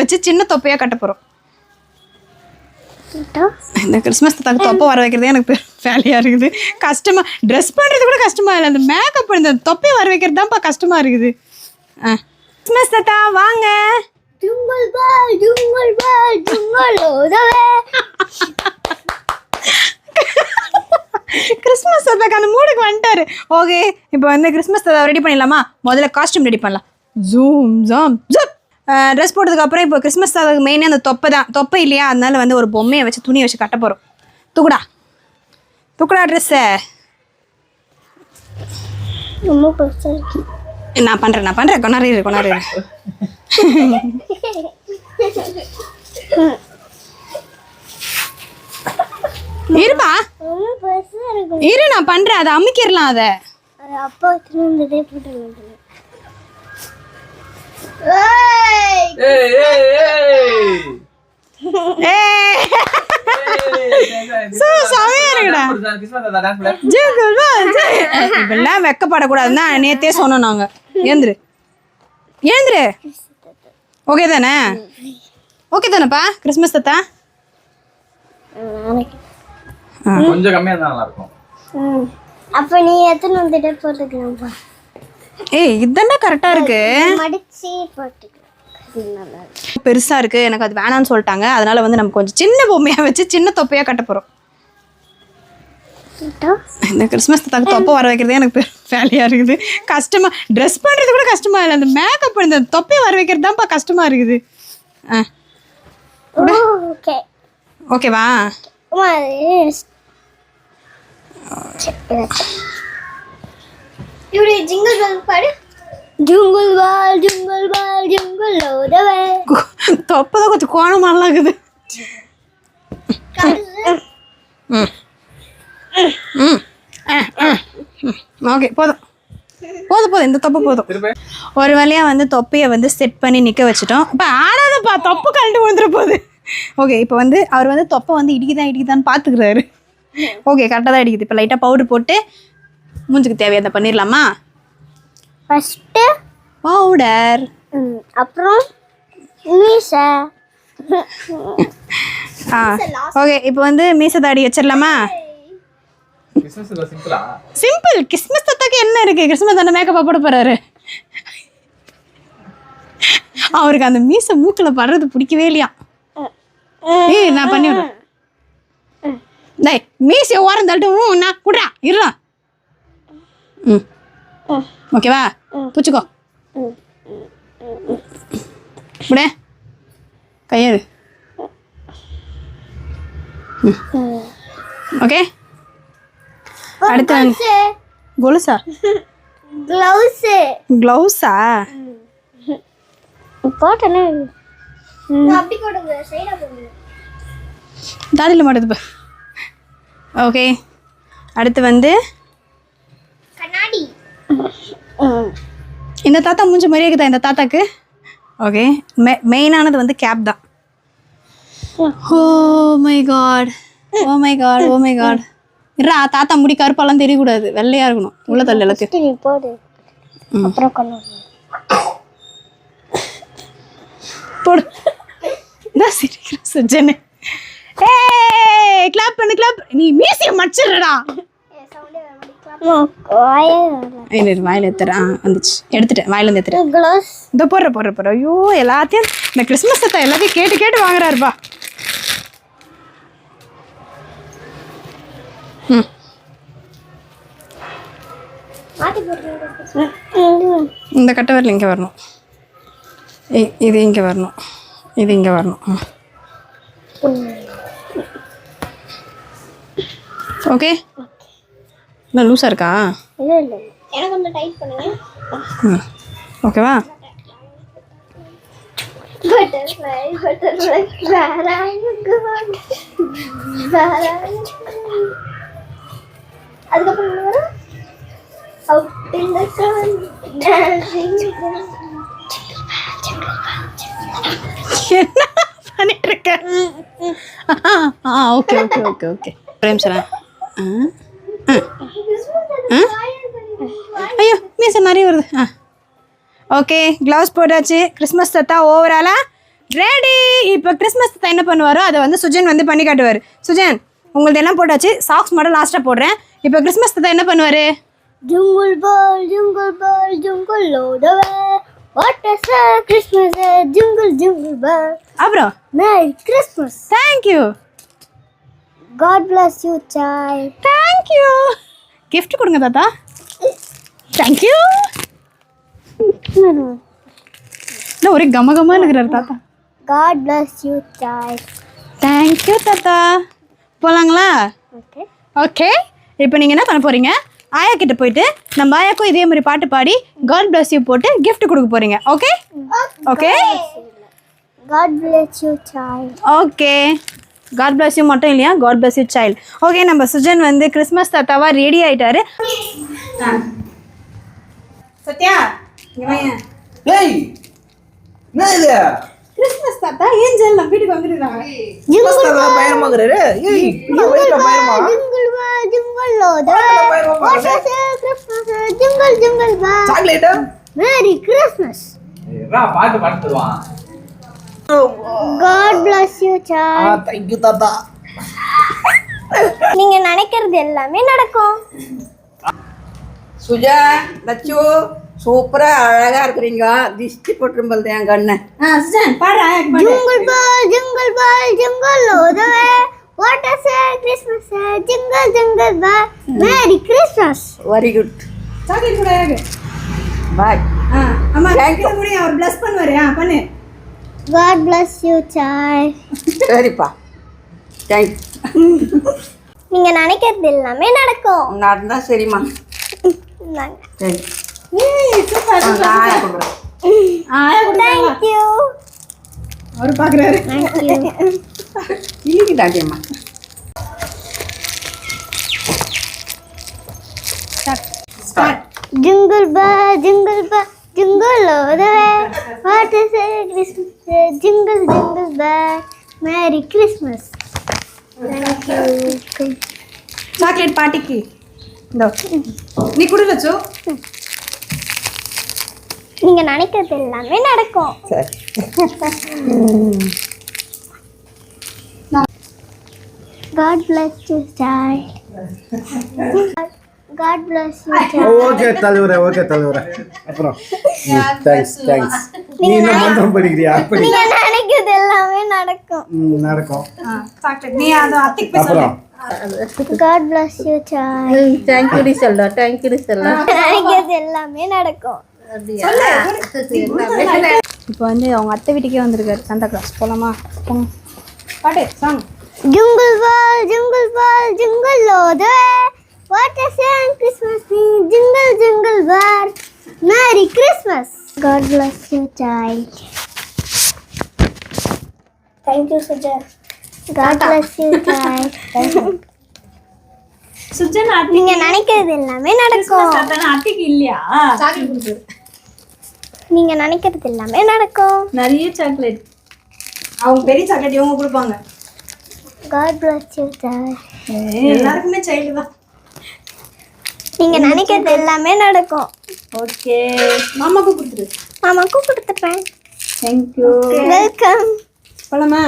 வச்சு சின்ன தொப்பையாக கட்ட? போகிறோம் இந்த கிறிஸ்மஸ் தாத்தாக்கு தொப்பை வர வைக்கிறதே எனக்கு வேலையாக இருக்குது. கஷ்டமாக ட்ரெஸ் பண்ணுறது கூட கஷ்டமாக இல்லை. அந்த மேக்கப் இந்த தொப்பையை வர வைக்கிறது தான்ப்பா கஷ்டமாக இருக்குது. ஆ கிறிஸ்மஸ் தாத்தா வாங்க. ஜுங்கல் bell jingle bell jingle ஓதவே Christmas தாத்தாக்கு அந்த மூடுக்கு வந்துட்டாரு. ஓகே இப்போ வந்து கிறிஸ்மஸ் தாத்தா ரெடி பண்ணிடலாமா? முதல்ல காஸ்டியூம் ரெடி பண்ணலாம். ஜூம் ஜாம் ஜூப் ட்ரெஸ் போட்டதுக்கு அப்புறம் இப்போ கிறிஸ்மஸ் தாத்தாக்கு மெயினே அந்த தொப்பை தான். தொப்பை இல்லையா? அதனால வந்து ஒரு பொம்மையை வச்சு துணியை வச்சு கட்ட போகிறோம் தூக்குடா. தூக்குடா ட்ரெஸ்ஸை நான் பண்ணுறேன் நான் பண்ணுறேன் கொண்டாரு இரு. இருப்பா. இரு நான் பண்ணுறேன் அதை அமுக்கிடலாம் அதை. அது அப்பா இப்பெல்லாம் வெக்கப்படக்கூடாதுன்னு தான் நேத்தே சொன்னோம் நாங்க ஏந்திரு ஏந்திரு ஓகே தானே ஓகே தானேப்பா கிறிஸ்மஸ் தாத்தா கொஞ்சம் நல்லா இருக்கும். அப்ப நீ எத்தனை வந்துட்டு போட்டுக்கலாம்ப்பா ஏய் இதுதானே கரெக்டாக இருக்கு. மடிச்சு போட்டுக்கலாம் அது நல்லா இருக்கும் பெருசா இருக்கு. எனக்கு அது வேணாம்னு சொல்லிட்டாங்க. அதனால வந்து நம்ம கொஞ்சம் சின்ன பொம்மையா வச்சு சின்ன தொப்பையா கட்ட கிட்டா இந்த. கிறிஸ்மஸ் தாத்தாக்கு தொப்பை வர வைக்கிறதே எனக்கு வேலையாக இருக்குது. கஷ்டமாக ட்ரெஸ் பண்ணுறது கூட கஷ்டமாக இல்லை. அந்த மேக்கப் இந்த தொப்பையை வர வைக்கிறது தான்ப்பா கஷ்டமாக இருக்குது. ஆ. ஓகே ஓகேவா இப்படி ஜிங்கிள் பால் பாடு. ஜுங்குல் பால் ஜுங்குல் பால் ஜுங்குல் ஓதவே. தொப்பை தான் கொஞ்சம் கோணமாலாம் இருக்குது ம். ம். ஓகே போதும். போதும் போதும் இந்த தொப்பை போதும். ஒரு வழியாக வந்து தொப்பையை வந்து செட் பண்ணி நிற்க வச்சுட்டோம். இப்போ ஆடாதப்பா தொப்பை கழண்டு விழுந்துற போகுது. ஓகே இப்போ வந்து அவர் வந்து தொப்பை வந்து இடிக்குதா இடிக்குதான்னு பார்த்துக்கிறாரு ஓகே கரெக்டாக தான் இடிக்குது. இப்போ லைட்டாக பவுடர் போட்டு மூஞ்சுக்கு தேவையானதை பண்ணிடலாமா ஃபஸ்ட்டு பவுடர் அப்புறம் மீசை. ஆ ஓகே இப்போ வந்து மீச தாடி வச்சிடலாமா சிம்பிளா கிறிஸ்மஸ் தத்தாக்கு என்ன இருக்கு? கிறிஸ்மஸ் தானே மேக்கப் போட போறாரு. அவருக்கு அந்த மீசை மூக்கில் படுறது பிடிக்கவே இல்லையா? ஏய் நான் பண்ணி விடுறேன் டேய் மீசையை ஓரம் தள்ளிட்டு நான் குடுறா இருடா. ம் ஓகேவா பிடிச்சிக்கோ விட கையெடு ஓகே அடுத்து வந்து கொலுசா க்ளவுஸு க்ளவுஸா போட்டேனே அப்படி போடுங்க சைடாக போடுங்க தாடியில் மாட்டுது ஓகே அடுத்து வந்து இந்த தாத்தா மூஞ்ச மாதிரியே இருக்குதா இந்த தாத்தாக்கு? ஓகே மெ மெயினானது வந்து கேப் தான். ஓ my God oh my God oh my God இருடா தாத்தா முடி கருப்பெல்லாம் தெரியக்கூடாது. வெள்ளையா இருக்கணும். உள்ள தள்ளு எல்லாத்தையும். போடு. அப்புறம் கண்ணாடி போடு. என்ன சிரிக்கிற சுஜனு ஏய் கிளாப் பண்ணு கிளாப் நீ மீசியை மடிச்சிடுறடா இல்லை வாயில் எடுத்துறேன் வந்துச்சு. எடுத்துட்டேன். வாயில இருந்து எடுத்துட்டேன் இந்த போடுற போடுற போடுற. ஐயோ எல்லாத்தையும் இந்த கிறிஸ்மஸ் சத்தம் எல்லாத்தையும் கேட்டு கேட்டு வாங்குறாருப்பா ம். இந்த கட்டை வரல இங்கே வரணும். இது இங்கே வரணும். இது இங்கே வரணும். ஓகே இல்லை லூஸாக இருக்கா ஓகேவா அதுக்கப்புறம் out in the sun dancing என்ன பண்ணிட்டு இருக்க? Okay okay okay okay Prem sir ஆ? ஐயோ மீசை நிறைய வருது. ஆ. ஓகே க்ளவுஸ் போட்டாச்சு. கிறிஸ்மஸ் தத்தா ஓவராலாக இப்போ கிறிஸ்மஸ் தாத்தா என்ன பண்ணுவாரோ அதை வந்து சுஜன் வந்து பண்ணி காட்டுவார். சுஜன் உங்களது எல்லாம் போட்டாச்சு. சாக்ஸ் மட்டும் லாஸ்ட்டாக போடுறேன். இப்போ கிறிஸ்மஸ் தாத்தா என்ன பண்ணுவார்? All the way. What a sad Christmas, eh? jingle, jingle bell. அப்புறம்? Merry Christmas. Thank you God bless you, child. Thank you gift கொடுங்க தாத்தா. தேங்க்யூ இல்லை ஒரே கம கமன்னு இருக்கிறார் தாத்தா. God bless you, child. Thank you தாத்தா. போகலாங்களா Okay. ஓகே இப்போ நீங்கள் என்ன பண்ண போகிறீங்க ஆயா கிட்ட போயிட்டு நம்ம ஆயாக்கும் இதே மாதிரி பாட்டு பாடி காட் bless யூ போட்டு gift கொடுக்க போகிறீங்க okay okay God bless you, child. Okay God bless you மட்டும் இல்லையா? God bless you child okay நம்ம சுஜன் வந்து கிறிஸ்மஸ் தாத்தாவா ரெடி ஆயிட்டாரு. சத்யா ஏய் என்ன இது? கிறிஸ்மஸ் தாத்தா ஏஞ்சல் நம்ம வீட்டுக்கு வந்துருக்காங்க கிறிஸ்மஸ் தாத்தா பயமா. பயமா. ரா பாட்டு பாட்டு தருவான் God bless you, ஆ child. தேங்க் யூ தாத்தா நீங்க நினைக்கிறது எல்லாமே நடக்கும் சுஜா லட்சு சூப்பரா அழகா இருக்கிறீங்க திஷ்டி போட்டுரும்பல் என் கண்ணு ஆ bell, jingle all the way. What a sad Christmas, eh? jingle, jingle bell. Merry Christmas. Very good chocolate கூட பாய் ஆ Thank you. கிட்ட முடியும் அவர் bless பண்ணுவாரு ஆ பண்ணு God bless you, child. சரிப்பா. தேங்க் நீங்க நினைக்கிறது எல்லாமே நடக்கும். நடந்தா சரிம்மா. சரி you. அவர் பாக்குறாரு. Thank you. இன்னைக்கு தாட்டியம்மா start Jingle all the way. What a sad Christmas, eh? jingle, jingle bell. Merry Christmas. Thank you. Chocolate பாட்டிக்கு இந்த நீ குடு லட்சு நீங்க நினைக்கிறது எல்லாமே நடக்கும் சரி God bless you, bless you, child. Okay தலைவரே ஓகே தலைவரே. அப்புறம் தேங்க்ஸ் தேங்க்ஸ் நீ என்ன மந்திரம் படிக்கிறியா? படி நீங்க நினைக்கிறது எல்லாமே நடக்கும். ம், நடக்கும். நீ அது அத்திக்கு போய் அப்புறம். God bless you, child. தேங்க்யூடி செல்லா தேங்க்யூடி செல்லா. நினைக்கிறது எல்லாமே நடக்கும். இப்போ வந்து அவங்க அத்தை வீட்டுக்கே வந்திருக்காரு. சாண்டா கிளாஸ் போலாமா? பாட்டு song jingle bell, jingle all the way. What a sad Christmas tree, jingle, jingle bell. Merry Christmas. God bless you, child. Thank you, Sujan. God bless you, child. Sujan நீங்க நினைக்கிறது எல்லாமே நடக்கும் அத்திக்கு இல்லையா chocolate நீங்க நினைக்கிறது எல்லாமே நடக்கும் நிறைய சாக்லேட் அவங்க பெரிய சாக்லேட் இவங்க கொடுப்பாங்க God bless you, child. எல்லாருக்குமே சைல்டு தான் நீங்க நினைக்கிறது எல்லாமே நடக்கும். ஓகே மாமாக்கு கொடுத்துரு மாமாக்கும் கொடுத்துப்பேன் தேங்க்யூ வெல்கம் போலாமா?